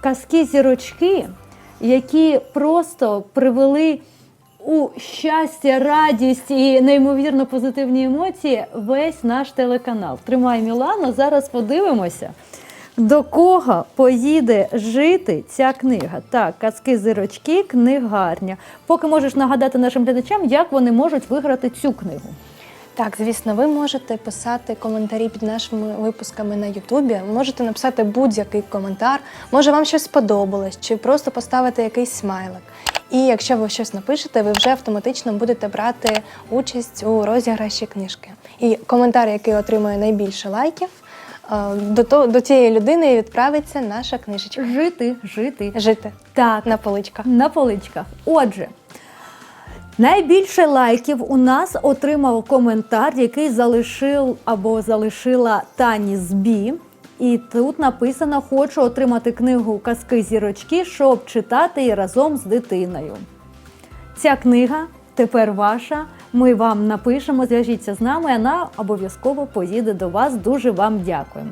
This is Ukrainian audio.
казки зірочки, які просто привели у щастя, радість і неймовірно позитивні емоції весь наш телеканал. Тримай Мілано. Зараз подивимося. До кого поїде жити ця книга? Так, казки зірочки, книгарня. Поки можеш нагадати нашим глядачам, як вони можуть виграти цю книгу. Так, звісно, ви можете писати коментарі під нашими випусками на Ютубі. Можете написати будь-який коментар. Може, вам щось сподобалось, чи просто поставити якийсь смайлик. І якщо ви щось напишете, ви вже автоматично будете брати участь у розіграші книжки. І коментар, який отримує найбільше лайків, е, до, то- до цієї людини відправиться наша книжечка. Жити, жити. Жити Так, на поличках. на поличках. Отже, найбільше лайків у нас отримав коментар, який залишив або залишила Тані Збі. І тут написано: хочу отримати книгу Казки зірочки, щоб читати її разом з дитиною. Ця книга тепер ваша. Ми вам напишемо, зв'яжіться з нами, вона обов'язково поїде до вас. Дуже вам дякуємо.